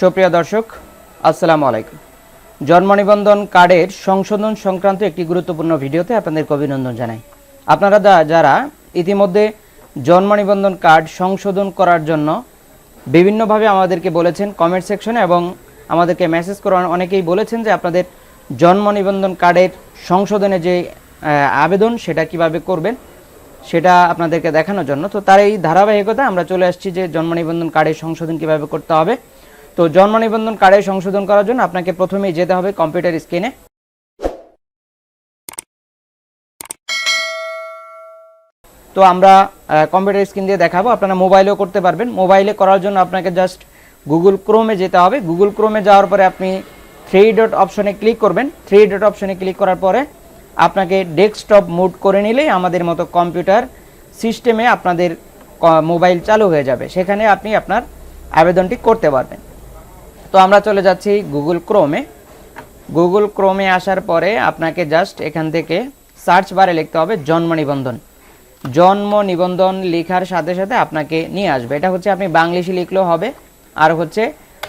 সুপ্রিয় দর্শক, আসসালামু আলাইকুম। জন্ম নিবন্ধন কার্ডের সংশোধন সংক্রান্ত একটি গুরুত্বপূর্ণ ভিডিওতে আপনাদেরকে অভিনন্দন জানাই। আপনারা যারা ইতিমধ্যে জন্ম নিবন্ধন কার্ড সংশোধন করার জন্য বিভিন্নভাবে আমাদেরকে বলেছেন কমেন্ট সেকশনে এবং আমাদেরকে মেসেজ করে অনেকেই বলেছেন যে আপনাদের জন্ম নিবন্ধন কার্ডের সংশোধনে যে আবেদন সেটা কীভাবে করবেন, সেটা আপনাদেরকে দেখানোর জন্য। তো তার এই ধারাবাহিকতা আমরা চলে আসছি যে জন্ম নিবন্ধন কার্ডের সংশোধন কীভাবে করতে হবে। তো জন্ম নিবন্ধন কার্ডে সংশোধন করার জন্য আপনাকে প্রথমেই যেতে হবে কম্পিউটার স্ক্রিনে। তো আমরা কম্পিউটার স্ক্রিন দিয়ে দেখাবো। আপনারা মোবাইলেও করতে পারবেন। মোবাইলে করার জন্য আপনাকে জাস্ট গুগল ক্রোমে যেতে হবে। গুগল ক্রোমে যাওয়ার পরে আপনি থ্রি ডট অপশনে ক্লিক করবেন। থ্রি ডট অপশনে ক্লিক করার পরে আপনাকে ডেস্কটপ মুড করে নিলেই আমাদের মতো কম্পিউটার সিস্টেমে আপনাদের মোবাইল চালু হয়ে যাবে। সেখানে আপনি আপনার আবেদনটি করতে পারবেন। তো আমরা চলে যাচ্ছি গুগল ক্রোমে গুগল ক্রোমে আসার পরে আপনাকে জাস্ট এখান থেকে সার্চ বারে লিখতে হবে জন্ম নিবন্ধন। জন্ম নিবন্ধন লেখার সাথে সাথে আপনাকে নিয়ে আসবে। এটা হচ্ছে আপনি বাংলিশে লিখলেও হবে। আর হচ্ছে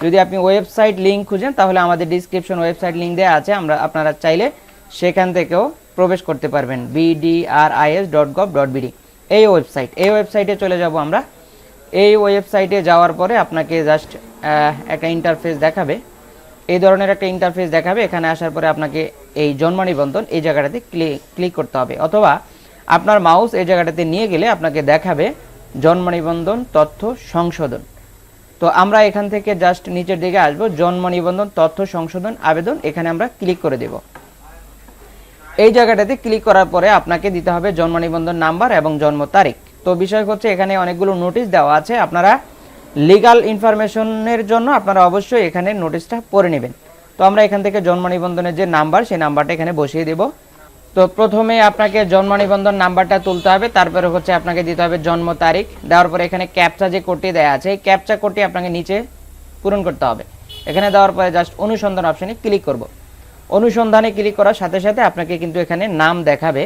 যদি আপনি ওয়েবসাইট লিঙ্ক খুঁজেন, তাহলে আমাদের ডিসক্রিপশন ওয়েবসাইট লিঙ্ক দেওয়া আছে। আমরা, আপনারা চাইলে সেখান থেকেও প্রবেশ করতে পারবেন। BDRIS dot gov dot BD এই ওয়েবসাইট এই ওয়েবসাইটে চলে যাব আমরা। এই ওয়েবসাইটে যাওয়ার পরে আপনাকে জাস্ট একটা ইন্টারফেস দেখাবে। এই ধরনের একটা ইন্টারফেস দেখাবে। এখানে আসার পরে আপনাকে এই জন্ম নিবন্ধন এই জায়গাটাতে ক্লিক করতে হবে। অথবা আপনার মাউস এই জায়গাটাতে নিয়ে গেলে আপনাকে দেখাবে জন্ম নিবন্ধন, তথ্য সংশোধন। তো আমরা এখান থেকে জাস্ট নিচের দিকে আসব। জন্ম নিবন্ধন, তথ্য সংশোধন, আবেদন এখানে আমরা ক্লিক করে দেব। এই জায়গাটাতে ক্লিক করার পরে আপনাকে দিতে হবে জন্ম নিবন্ধন নাম্বার এবং জন্ম তারিখ। তো বিষয় হচ্ছে এখানে অনেকগুলো নোটিশ দেওয়া আছে। আপনারা লিগাল ইনফরমেশনের জন্য আপনারা অবশ্যই এখানে নোটিশটা পড়ে নেবেন। তো আমরা এখান থেকে জন্ম নিবন্ধনের যে নাম্বার সেই নাম্বারটা এখানে বসিয়ে দেব। তো প্রথমে আপনাকে জন্ম নিবন্ধন নাম্বারটা তুলতে হবে, তারপরে হচ্ছে আপনাকে দিতে হবে জন্ম তারিখ। দেওয়ার পরে এখানে ক্যাপচা যে কোডটি দেওয়া আছে, এই ক্যাপচা কোডটি আপনাকে নিচে পূরণ করতে হবে। এখানে দেওয়ার পরে জাস্ট অনুসন্ধান অপশানে ক্লিক করব। অনুসন্ধানে ক্লিক করার সাথে সাথে আপনাকে কিন্তু এখানে নাম দেখাবে।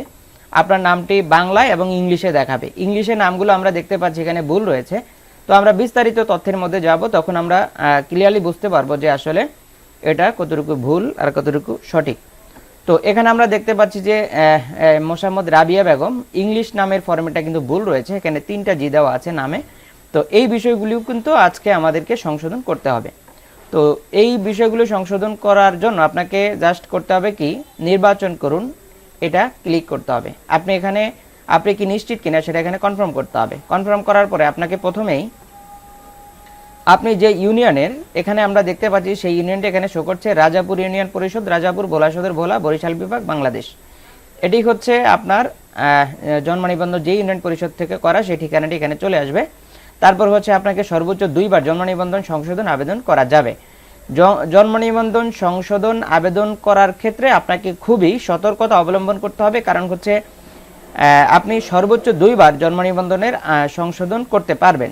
আপনার নামটি বাংলায় এবং ইংলিশে দেখাবে। ইংলিশে নামগুলো আমরা দেখতে পাচ্ছি, এখানে ভুল রয়েছে। তো আমরা বিস্তারিত তথ্যের মধ্যে যাব, তখন আমরা ক্লিয়ারলি বুঝতে পারব যে আসলে এটা কতটুকু ভুল আর কতটুকু সঠিক। তো এখানে আমরা দেখতে পাচ্ছি যে মোসাম্মদ রাবিয়া বেগম, ইংলিশ নামের ফর্মেটটা কিন্তু ভুল রয়েছে, এখানে তিনটা জি দেওয়া আছে নামে। তো এই বিষয়গুলিও কিন্তু আজকে আমাদেরকে সংশোধন করতে হবে। তো এই বিষয়গুলো সংশোধন করার জন্য আপনাকে জাস্ট করতে হবে কি, নির্বাচন করুন এটা ক্লিক করতে হবে। আপনি এখানে, আপনি কি নিশ্চিত কিনা সেটা এখানে কনফার্ম করতে হবে। কনফার্ম করার পরে আপনাকে প্রথমেই আপনি যে ইউনিয়নের, এখানে আমরা দেখতে পাচ্ছি সেই ইউনিয়নটা এখানে শো করছে রাজাপুর ইউনিয়ন পরিষদ, রাজাপুর ভোলা সদর ভোলা, বরিশাল বিভাগ, বাংলাদেশ। এটি হচ্ছে আপনার জন্ম নিবন্ধন যে ইউনিয়ন পরিষদ থেকে করা সেই ঠিকানাটি এখানে চলে আসবে। তারপর হচ্ছে আপনাকে সর্বোচ্চ দুইবার জন্ম নিবন্ধন সংশোধন আবেদন করা যাবে। জন্ম নিবন্ধন, সংশোধন, আবেদন করার ক্ষেত্রে আপনাকে খুবই সতর্কতা অবলম্বন করতে হবে। কারণ হচ্ছে আপনি সর্বোচ্চ দুইবার জন্ম নিবন্ধনের সংশোধন করতে পারবেন।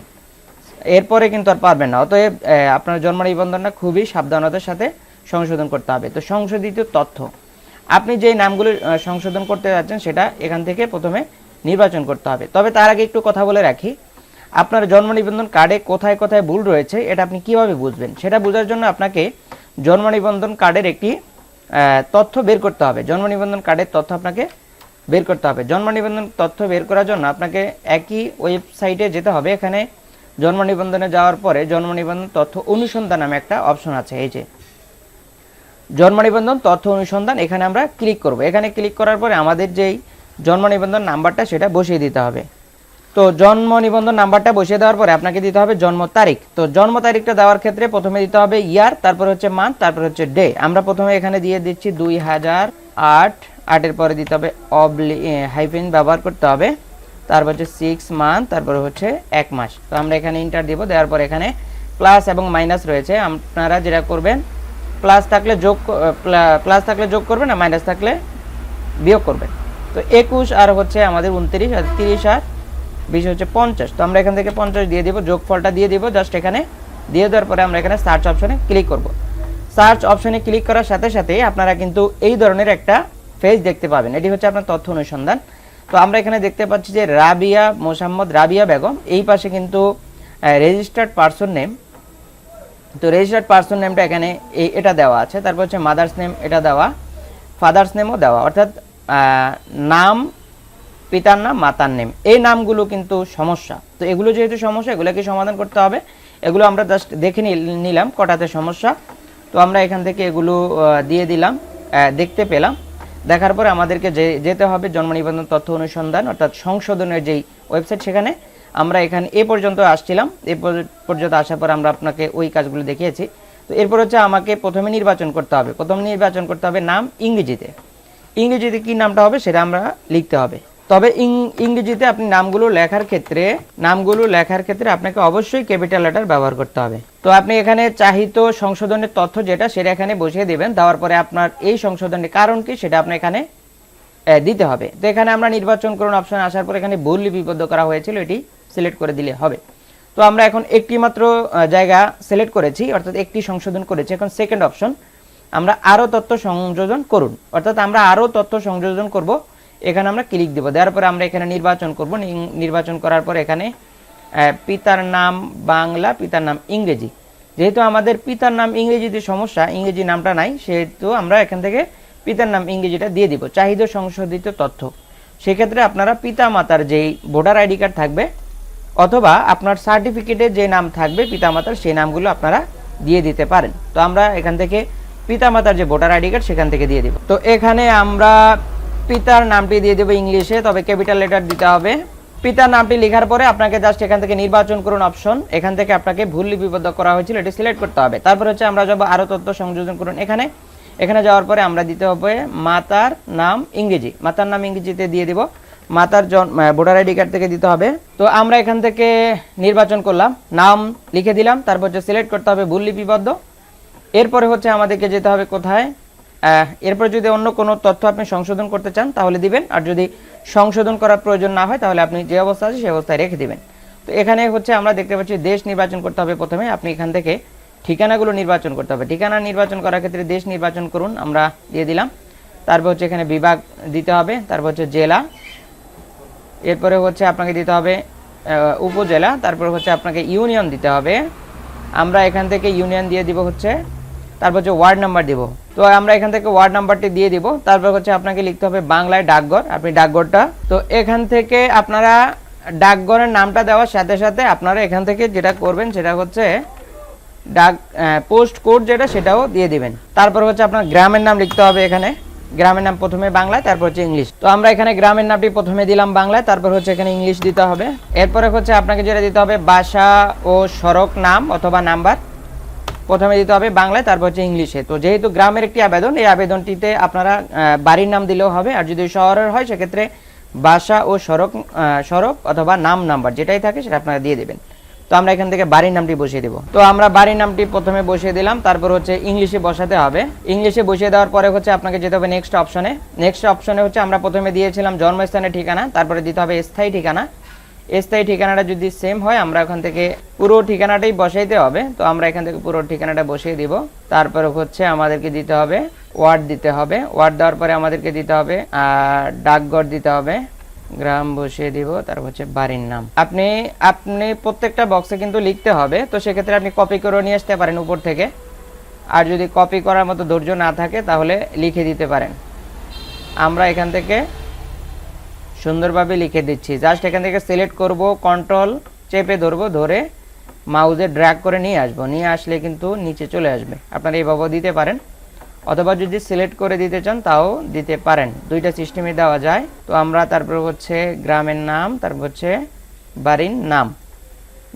এরপরে কিন্তু আর পারবেন না। অতএব আপনার জন্ম নিবন্ধনটা খুবই সাবধানতার সাথে সংশোধন করতে হবে। তো সংশোধিত তথ্য। আপনি যেই নামগুলো সংশোধন করতে যাচ্ছেন, সেটা এখান থেকে প্রথমে নির্বাচন করতে হবে। তবে তার আগে একটু কথা বলে রাখি। আপনার জন্ম নিবন্ধন কার্ডে কোথায় কোথায় ভুল রয়েছে, এটা আপনি কীভাবে বুঝবেন? সেটা বোঝার জন্য আপনাকে জন্ম নিবন্ধন কার্ডের একটি তথ্য বের করতে হবে। জন্ম নিবন্ধন কার্ডের তথ্য আপনাকে বের করতে হবে। জন্ম নিবন্ধন তথ্য বের করার জন্য আপনাকে একই ওয়েবসাইটে যেতে হবে। এখানে জন্ম নিবন্ধনে যাওয়ার পরে জন্ম নিবন্ধন তথ্য অনুসন্ধান নামে একটা অপশন আছে, এই যে। জন্ম নিবন্ধন তথ্য অনুসন্ধান, এখানে আমরা ক্লিক করব। এখানে ক্লিক করার পরে আমাদের যেই জন্ম নিবন্ধন নাম্বারটা সেটা বসিয়ে দিতে হবে। তো জন্ম নিবন্ধন নাম্বারটা বসিয়ে দেওয়ার পরে আপনাকে দিতে হবে জন্ম তারিখ। তো জন্ম তারিখটা দেওয়ার ক্ষেত্রে প্রথমে দিতে হবে ইয়ার, তারপর হচ্ছে মান্থ তারপর হচ্ছে ডে আমরা প্রথমে এখানে দিয়ে দিচ্ছি দুই হাজার আট। আটের পরে দিতে হবে অবলি হাইফেন ব্যবহার করতে হবে। তারপর হচ্ছে সিক্স মান্থ তারপর হচ্ছে এক মাস। তো আমরা এখানে ইন্টার দিব, দেওয়ার পর এখানে প্লাস এবং মাইনাস রয়েছে। আপনারা যেটা করবেন প্লাস থাকলে যোগ প্লাস থাকলে যোগ করবেন আর মাইনাস থাকলে বিয়োগ করবেন। তো একুশ আর হচ্ছে আমাদের উনত্রিশ, আর তিরিশ আর বিশ হচ্ছে পঞ্চাশ। তো আমরা এখান থেকে পঞ্চাশ দিয়ে দিব, যোগফলটা দিয়ে দিব জাস্ট এখানে দিয়ে দেওয়ার পরে আমরা এখানে সার্চ অপশনে ক্লিক করব। সার্চ অপশনে ক্লিক করার সাথে সাথে আপনারা কিন্তু এই ধরনের একটা পেজ দেখতে পাবেন। এটি হচ্ছে আপনার তথ্য অনুসন্ধান। তো আমরা এখানে দেখতে পাচ্ছি যে রাবিয়া মোসাম্মদ রাবিয়া বেগম, এই পাশে কিন্তু রেজিস্টার্ড পার্সন নেম তো রেজিস্টার্ড পার্সন নেমটা এখানে এটা দেওয়া আছে। তারপর হচ্ছে মাদার্স নেম এটা দেওয়া ফাদার্স নেমও দেওয়া। অর্থাৎ নাম পিতার নাম, মাতার নেম। এই নামগুলো কিন্তু সমস্যা। তো এগুলো যেহেতু সমস্যা, এগুলোকে সমাধান করতে হবে। এগুলো আমরা জাস্ট দেখে নিল- নিলাম কটাতে সমস্যা। তো আমরা এখান থেকে এগুলো দিয়ে দিলাম। দেখতে পেলাম। দেখার পরে আমাদেরকে যে যেতে হবে জন্ম নিবন্ধন তথ্য অনুসন্ধান, অর্থাৎ সংশোধনের যেই ওয়েবসাইট সেখানে। আমরা এখানে এ পর্যন্ত আসছিলাম। এ পর্যন্ত আসার পর আমরা আপনাকে ওই কাজগুলো দেখিয়েছি। তো এরপর হচ্ছে আমাকে প্রথমে নির্বাচন করতে হবে। প্রথম নির্বাচন করতে হবে নাম ইংরেজিতে। ইংরেজিতে কি নামটা হবে সেটা আমরা লিখতে হবে। তবে ইংরেজিতে আপনি নামগুলো লেখার ক্ষেত্রে, নামগুলো লেখার ক্ষেত্রে আপনাকে অবশ্যই ক্যাপিটাল লেটার ব্যবহার করতে হবে। তো আপনি এখানে চাহিত সংশোধনের তথ্য যেটা, সেটা এখানে বসিয়ে দেবেন, দেওয়ার পরে আপনার এই সংশোধনের কারণ কি, সেটা আপনি এখানে দিতে হবে। তো এখানে আমরা নির্বাচন করুন অপশন আসার পর এখানে ভুল লিপিবদ্ধ করা হয়েছিল, এটি সিলেক্ট করে দিলে হবে। তো আমরা এখন একটি মাত্র জায়গা সিলেক্ট করেছি, অর্থাৎ একটি সংশোধন করেছি। এখন সেকেন্ড অপশন আমরা আরও তথ্য সংযোজন করুন। অর্থাৎ আমরা আরও তথ্য সংযোজন করব এখানে আমরা ক্লিক দেবো। দেওয়ার পরে আমরা এখানে নির্বাচন করব। নির্বাচন করার পর এখানে পিতার নাম বাংলা, পিতার নাম ইংরেজি। যেহেতু আমাদের পিতার নাম ইংরেজিতে সমস্যা, ইংরেজি নামটা নাই, সেহেতু আমরা এখান থেকে পিতার নাম ইংরেজিটা দিয়ে দিব। চাহিদা সংশোধিত তথ্য। সেক্ষেত্রে আপনারা পিতা মাতার যেই ভোটার আইডি কার্ড থাকবে, অথবা আপনার সার্টিফিকেটে যে নাম থাকবে, পিতামাতার সেই নামগুলো আপনারা দিয়ে দিতে পারেন। তো আমরা এখান থেকে পিতামাতার যে ভোটার আইডি কার্ড, সেখান থেকে দিয়ে দিব। তো এখানে আমরা পিতার নামটি দিয়ে দেবো ইংলিশে, তবে ক্যাপিটাল লেটার দিতে হবে। পিতার নামটি লেখার পরে আপনাকে জাস্ট এখান থেকে নির্বাচন করুন অপশন এখান থেকে আপনাকে ভুল লিপিবদ্ধ করা হয়েছিল, এটি সিলেক্ট করতে হবে। তারপর হচ্ছে আমরা যাব আরও তথ্য সংযোজন করুন এখানে। এখানে যাওয়ার পরে আমরা দিতে হবে মাতার নাম ইংরেজি। মাতার নাম ইংরেজিতে দিয়ে দিব। মাতার জন ভোটার আইডি কার্ড থেকে দিতে হবে। তো আমরা এখান থেকে নির্বাচন করলাম, নাম লিখে দিলাম, তারপর হচ্ছে সিলেক্ট করতে হবে ভুল লিপিবদ্ধ। এরপরে হচ্ছে আমাদেরকে যেতে হবে কোথায়? এরপর যদি অন্য কোনো তথ্য আপনি সংশোধন করতে চান, তাহলে দিবেন। আর যদি সংশোধন করার প্রয়োজন না হয়, তাহলে আপনি যে অবস্থা আছে সেই অবস্থায় রেখে দিবেন। তো এখানে হচ্ছে আমরা দেখতে পাচ্ছি দেশ নির্বাচন করতে হবে প্রথমে। আপনি এখান থেকে ঠিকানাগুলো নির্বাচন করতে হবে। ঠিকানা নির্বাচন করার ক্ষেত্রে দেশ নির্বাচন করুন, আমরা দিয়ে দিলাম। তারপর হচ্ছে এখানে বিভাগ দিতে হবে, তারপর হচ্ছে জেলা। এরপরে হচ্ছে আপনাকে দিতে হবে উপজেলা। তারপর হচ্ছে আপনাকে ইউনিয়ন দিতে হবে। আমরা এখান থেকে ইউনিয়ন দিয়ে দিব হচ্ছে, তারপর হচ্ছে ওয়ার্ড নাম্বার দিব। তো আমরা এখান থেকে ওয়ার্ড নাম্বারটি দিয়ে দিব। তারপর হচ্ছে আপনাকে লিখতে হবে বাংলায় ডাকঘর, আপনি ডাকঘরটা। তো এখান থেকে আপনারা ডাকঘরের নামটা দেওয়ার সাথে সাথে আপনারা এখান থেকে যেটা করবেন সেটা হচ্ছে ডাক পোস্ট কোড যেটা সেটাও দিয়ে দিবেন। তারপর হচ্ছে আপনার গ্রামের নাম লিখতে হবে এখানে। গ্রামের নাম প্রথমে বাংলায়, তারপর হচ্ছে ইংলিশ। তো আমরা এখানে গ্রামের নামটি প্রথমে দিলাম বাংলায়, তারপর হচ্ছে এখানে ইংলিশ দিতে হবে। এরপরে হচ্ছে আপনাকে যেটা দিতে হবে, বাসা ও সড়ক নাম অথবা নাম্বার। প্রথমে দিতে হবে বাংলায়, তারপর হচ্ছে ইংলিশে। তো যেহেতু গ্রামের একটি আবেদন, এই আবেদনটিতে আপনারা বাড়ির নাম দিলেও হবে, আর যদি শহরের হয়, সেক্ষেত্রে বাসা ও সড়ক সড়ক অথবা নাম নাম্বার যেটাই থাকে, সেটা আপনারা দিয়ে দেবেন। তো আমরা এখান থেকে বাড়ির নামটি বসিয়ে দেব। তো আমরা বাড়ির নামটি প্রথমে বসিয়ে দিলাম, তারপর হচ্ছে ইংলিশে বসাতে হবে। ইংলিশে বসিয়ে দেওয়ার পরে হচ্ছে আপনাকে যেতে হবে নেক্সট অপশনে নেক্সট অপশনে হচ্ছে আমরা প্রথমে দিয়েছিলাম জন্মস্থানের ঠিকানা, তারপরে দিতে হবে স্থায়ী ঠিকানা। স্থায়ী ঠিকানাটা যদি সেম হয়, আমরা ওখান থেকে পুরো ঠিকানাটাই বসাইতে হবে। তো আমরা এখান থেকে পুরো ঠিকানাটা বসিয়ে দিব। তারপর হচ্ছে আমাদেরকে দিতে হবে ওয়ার্ড দিতে হবে। ওয়ার্ড দেওয়ার পরে আমাদেরকে দিতে হবে আর ডাকঘর দিতে হবে। গ্রাম বসিয়ে দিব, তারপর হচ্ছে বাড়ির নাম। আপনি আপনি প্রত্যেকটা বক্সে কিন্তু লিখতে হবে। তো সেক্ষেত্রে আপনি কপি করে নিয়ে আসতে পারেন উপর থেকে। আর যদি কপি করার মতো ধৈর্য না থাকে, তাহলে লিখে দিতে পারেন। আমরা এখান থেকে সুন্দরভাবে লিখে দিচ্ছি। জাস্ট এখান থেকে সিলেক্ট করব কন্ট্রোল চেপে ধরবো, ধরে মাউজে ড্র্যাগ করে নিয়ে আসব। নিয়ে আসলে কিন্তু নিচে চলে আসবে। আপনারা এইভাবেও দিতে পারেন। অথবা যদি সিলেক্ট করে দিতে চান, তাও দিতে পারেন। দুইটা সিস্টেমে দেওয়া যায়। তো আমরা তারপর হচ্ছে গ্রামের নাম, তারপর হচ্ছে বাড়ির নাম।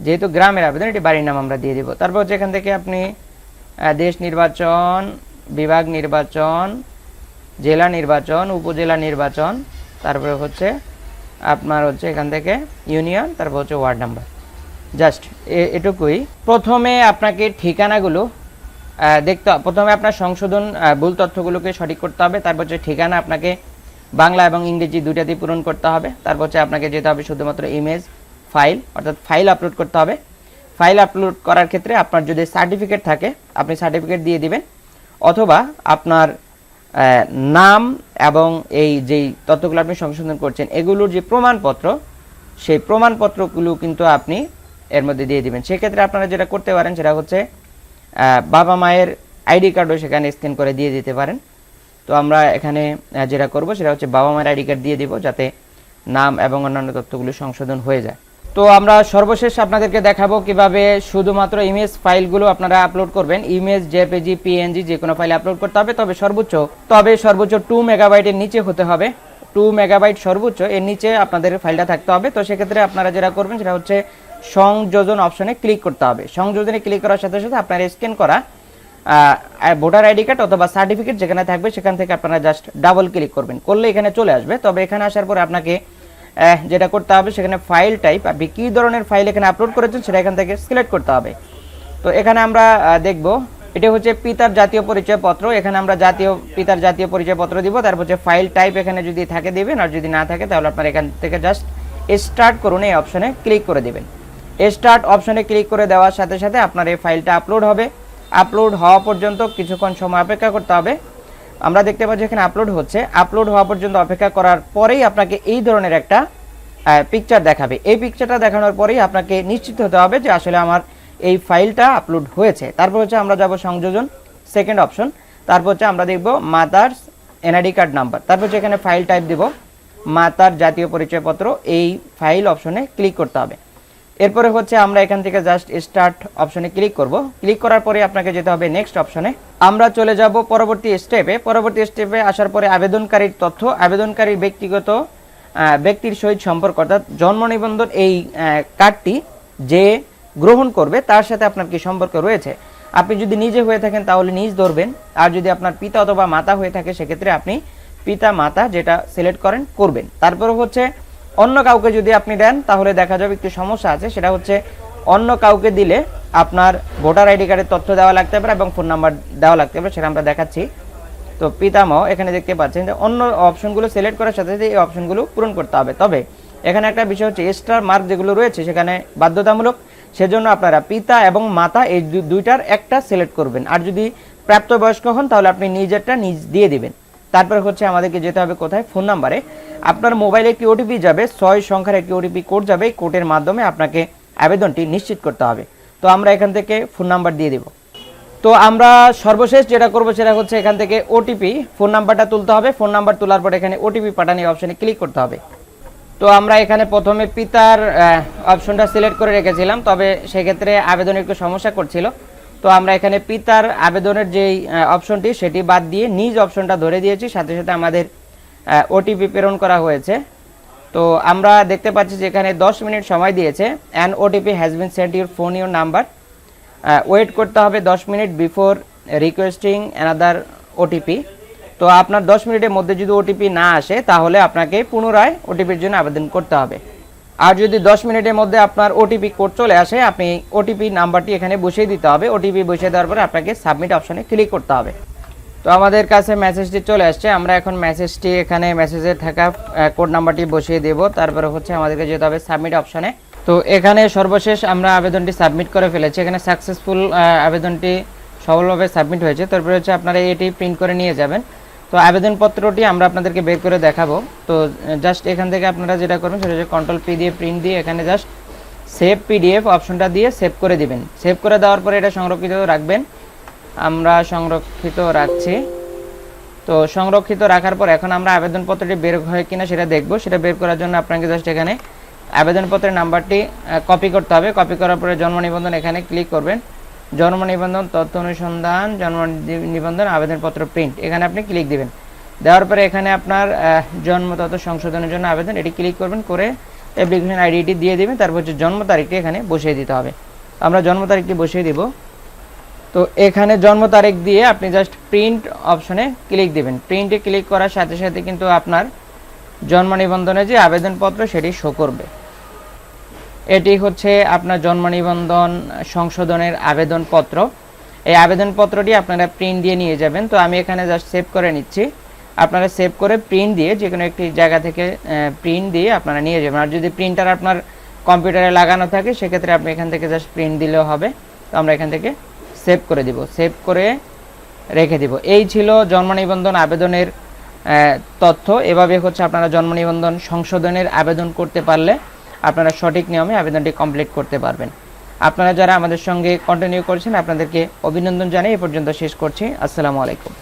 যেহেতু গ্রামের আবেদন, এটি বাড়ির নাম আমরা দিয়ে দিব। তারপর হচ্ছে এখান থেকে আপনি দেশ নির্বাচন, বিভাগ নির্বাচন, জেলা নির্বাচন, উপজেলা নির্বাচন তারপরে হচ্ছে আপনার হচ্ছে এখান থেকে ইউনিয়ন তারপর হচ্ছে ওয়ার্ড নাম্বার জাস্ট এটুকুই। প্রথমে আপনাকে ঠিকানাগুলো দেখতে। প্রথমে আপনার সংশোধন ভুল তথ্যগুলোকে সঠিক করতে হবে। তারপর হচ্ছে ঠিকানা আপনাকে বাংলা এবং ইংরেজি দুইটাতেই পূরণ করতে হবে। তারপর হচ্ছে আপনাকে যেতে হবে শুধুমাত্র ইমেজ ফাইল অর্থাৎ ফাইল আপলোড করতে হবে। ফাইল আপলোড করার ক্ষেত্রে আপনার যদি সার্টিফিকেট থাকে, আপনি সার্টিফিকেট দিয়ে দিবেন। অথবা আপনার নাম এবং এই যেই তথ্যগুলো আপনি সংশোধন করছেন, এগুলোর যে প্রমাণপত্র, সেই প্রমাণপত্রগুলো কিন্তু আপনি এর মধ্যে দিয়ে দিবেন। সেক্ষেত্রে আপনারা যেটা করতে পারেন সেটা হচ্ছে বাবা মায়ের আইডি কার্ডও সেখানে স্ক্যান করে দিয়ে দিতে পারেন। তো আমরা এখানে যেটা করব সেটা হচ্ছে বাবা মায়ের আইডি কার্ড দিয়ে দিব যাতে নাম এবং অন্যান্য তথ্যগুলো সংশোধন হয়ে যায়। তো আমরা সর্বশেষ আপনাদেরকে দেখাবো কীভাবে শুধুমাত্র ইমেজ ফাইলগুলো আপনারা আপলোড করবেন। ইমেজ জেপিজি পিএনজি যে কোনো ফাইল আপলোড করতে হবে, তবে সর্বোচ্চ তবে সর্বোচ্চ টু মেগাবাইটের নিচে হতে হবে। টু মেগাবাইট সর্বোচ্চ এর নিচে আপনাদের ফাইলটা থাকতে হবে। তো সেক্ষেত্রে আপনারা যেটা করবেন, সেটা হচ্ছে সংযোজন অপশনে ক্লিক করতে হবে। সংযোজনে ক্লিক করার সাথে সাথে আপনার স্ক্যান করা ভোটার আইডি কার্ড অথবা সার্টিফিকেট যেখানে থাকবে, সেখান থেকে আপনারা জাস্ট ডাবল ক্লিক করবেন। করলে এখানে চলে আসবে। তবে এখানে আসার পরে আপনাকে যেটা করতে হবে, সেখানে ফাইল টাইপ আপনি কী ধরনের ফাইল এখানে আপলোড করেছেন সেটা এখান থেকে সিলেক্ট করতে হবে। তো এখানে আমরা দেখব, এটা হচ্ছে পিতার জাতীয় পরিচয়পত্র, এখানে আমরা জাতীয়, পিতার জাতীয় পরিচয়পত্র দিব, তারপর হচ্ছে ফাইল টাইপ এখানে যদি থাকে দেবেন, আর যদি না থাকে, তাহলে আপনার এখান থেকে জাস্ট স্টার্ট করুন, এই অপশনে ক্লিক করে দেবেন। স্টার্ট অপশনে ক্লিক করে দেওয়ার সাথে সাথে আপনার এই ফাইলটা আপলোড হবে। আপলোড হওয়া পর্যন্ত কিছুক্ষণ সময় অপেক্ষা করতে হবে। আমরা দেখতে পাচ্ছি এখানে আপলোড হচ্ছে। আপলোড হওয়া পর্যন্ত অপেক্ষা করার পরেই আপনাকে এই ধরনের একটা পিকচার দেখাবে। এই পিকচারটা দেখানোর পরেই আপনাকে নিশ্চিত হতে হবে যে আসলে আমার এই ফাইলটা আপলোড হয়েছে। তারপর হচ্ছে আমরা যাব সংযোজন সেকেন্ড অপশন তারপর হচ্ছে আমরা দেখব মাদার্স এনআইডি কার্ড নাম্বার তারপর হচ্ছে এখানে ফাইল টাইপ দিব। মাতার জাতীয় পরিচয়পত্র এই ফাইল অপশনে ক্লিক করতে হবে। এরপরে হচ্ছে আমরা এখান থেকে জাস্ট স্টার্ট অপশনে ক্লিক করব। ক্লিক করার পরে আপনাকে যেতে হবে নেক্সট অপশনে আমরা চলে যাব পরবর্তী স্টেপে পরবর্তী স্টেপে আসার পরে আবেদনকারীর তথ্য, আবেদনকারীর ব্যক্তিগত ব্যক্তির সহিত সম্পর্ক, অর্থাৎ জন্ম নিবন্ধন এই কার্ডটি যে গ্রহণ করবে, তার সাথে আপনার কি সম্পর্ক রয়েছে। আপনি যদি নিজে হয়ে থাকেন তাহলে নিজ ধরবেন। আর যদি আপনার পিতা অথবা মাতা হয়ে থাকে, সেক্ষেত্রে আপনি পিতা মাতা যেটা সিলেক্ট করেন, করবেন। তারপরে হচ্ছে অন্য কাউকে যদি আপনি দেন, তাহলে দেখা যাবে একটু সমস্যা আছে। সেটা হচ্ছে, অন্য কাউকে দিলে আপনার ভোটার আইডি কার্ডের তথ্য দেওয়া লাগতে পারে এবং ফোন নাম্বার দেওয়া লাগতে পারে, সেটা আমরা দেখাচ্ছি। তো পিতামহ, এখানে দেখতে পাচ্ছেন যে অন্য অপশনগুলো সিলেক্ট করার সাথে সাথে এই অপশনগুলো পূরণ করতে হবে। তবে এখানে একটা বিষয় হচ্ছে স্টার মার্ক যেগুলো রয়েছে, সেখানে বাধ্যতামূলক, সেজন্য আপনারা পিতা এবং মাতা এই দুইটার একটা সিলেক্ট করবেন। আর যদি প্রাপ্তবয়স্ক হন, তাহলে আপনি নিজেরটা নিজ দিয়ে দিবেন। তারপরে হচ্ছে আমাদেরকে যেতে হবে কোথায়? ফোন নাম্বারে। আপনার মোবাইলে একটি ওটিপি যাবে, ছয় সংখ্যার একটি ওটিপি কোড যাবে কোডের মাধ্যমে আপনাকে আবেদনটি নিশ্চিত করতে হবে। তো আমরা এখান থেকে ফোন নাম্বার দিয়ে দিব। তো আমরা সর্বশেষ যেটা করব সেটা হচ্ছে এখান থেকে ওটিপি ফোন নাম্বারটা তুলতে হবে। ফোন নাম্বার তোলার পর এখানে ওটিপি পাঠানি অপশনে ক্লিক করতে হবে। তো আমরা এখানে প্রথমে পিতার অপশনটা সিলেক্ট করে রেখেছিলাম, তবে সেক্ষেত্রে আবেদনে একটু সমস্যা করছিল। তো আমরা এখানে পিতার আবেদনের যেই অপশনটি, সেটি বাদ দিয়ে নিজ অপশনটা ধরে দিয়েছি। সাথে সাথে আমাদের ওটিপি প্রেরণ করা হয়েছে। তো আমরা দেখতে পাচ্ছি যে এখানে দশ মিনিট সময় দিয়েছে। An OTP has been sent your phone your number wait করতে হবে দশ minute before requesting another OTP তো আপনার দশ মিনিটের মধ্যে যদি ওটিপি না আসে, তাহলে আপনাকে পুনরায় ওটিপির জন্য আবেদন করতে হবে। আর যদি দশ মিনিটের মধ্যে আপনার ওটিপি কোড চলে আসে, আপনি ওটিপি নাম্বারটি এখানে বসিয়ে দিতে হবে। ওটিপি বসিয়ে দেওয়ার পরে আপনাকে সাবমিট অপশনে ক্লিক করতে হবে। তো আমাদের কাছে মেসেজটি চলে আসছে। আমরা এখন মেসেজটি এখানে মেসেজে থাকা কোড নাম্বারটি বসিয়ে দেব। তারপরে হচ্ছে আমাদেরকে যেতে হবে সাবমিট অপশানে তো এখানে সর্বশেষ আমরা আবেদনটি সাবমিট করে ফেলেছি। এখানে সাকসেসফুল আবেদনটি সফলভাবে সাবমিট হয়েছে। তারপরে হচ্ছে আপনারা এটি প্রিন্ট করে নিয়ে যাবেন। তো আবেদনপত্রটি আমরা আপনাদেরকে বের করে দেখাবো। তো জাস্ট এখান থেকে আপনারা যেটা করবেন সেটা হচ্ছে কন্ট্রোল পি দিয়ে প্রিন্ট দিয়ে এখানে জাস্ট সেভ পিডিএফ অপশনটা দিয়ে সেভ করে দিবেন। সেভ করে দেওয়ার পরে এটা সংরক্ষিত রাখবেন। আমরা সংরক্ষিত রাখছি। তো, সংরক্ষিত রাখার পর এখন আমরা আবেদনপত্রটি বের হয় কিনা সেটা দেখব। সেটা বের করার জন্য আপনাকে জাস্ট এখানে আবেদনপত্রের নাম্বারটি কপি করতে হবে। কপি করার পরে জন্ম নিবন্ধন এখানে ক্লিক করবেন। জন্ম নিবন্ধন তথ্য অনুসন্ধান জন্ম নিবন্ধন আবেদনপত্র প্রিন্ট এখানে আপনি ক্লিক দিবেন। দেওয়ার পরে এখানে আপনার জন্ম, তথ্য সংশোধনের জন্য আবেদন। এটি ক্লিক করবেন, করে অ্যাপ্লিকেশন আইডিটি দিয়ে দিবেন। তারপর হচ্ছে জন্ম তারিখটি এখানে বসিয়ে দিতে হবে। আমরা জন্ম তারিখটি বসিয়ে দিব। তো এখানে জন্ম তারিখ দিয়ে আপনি জাস্ট প্রিন্ট অপশনে ক্লিক দিবেন। প্রিন্টে ক্লিক করার সাথে সাথে কিন্তু আপনার জন্ম নিবন্ধনে যে আবেদনপত্র, সেটি শো করবে। এটি হচ্ছে আপনার জন্ম নিবন্ধন সংশোধনের আবেদনপত্র। এই আবেদনপত্রটি আপনারা প্রিন্ট দিয়ে নিয়ে যাবেন। তো আমি এখানে জাস্ট সেভ করে নিচ্ছি। আপনারা সেভ করে প্রিন্ট দিয়ে যে কোনো একটি জায়গা থেকে প্রিন্ট দিয়ে আপনারা নিয়ে যাবেন। আর যদি প্রিন্টার আপনার কম্পিউটারে লাগানো থাকে, সেক্ষেত্রে আপনি এখান থেকে জাস্ট প্রিন্ট দিলেও হবে। তো আমরা এখান থেকে সেভ করে দিব। সেভ করে রেখে দিব। এই ছিল জন্ম নিবন্ধন আবেদনের তথ্য। এভাবে হচ্ছে আপনারা জন্ম নিবন্ধন সংশোধনের আবেদন করতে পারলে আপনারা সঠিক নিয়মে আবেদনটি কমপ্লিট করতে পারবেন। আপনারা যারা আমাদের সঙ্গে কন্টিনিউ করেছেন, আপনাদেরকে অভিনন্দন জানাই এ পর্যন্ত শেষ করছি। আসসালামু আলাইকুম।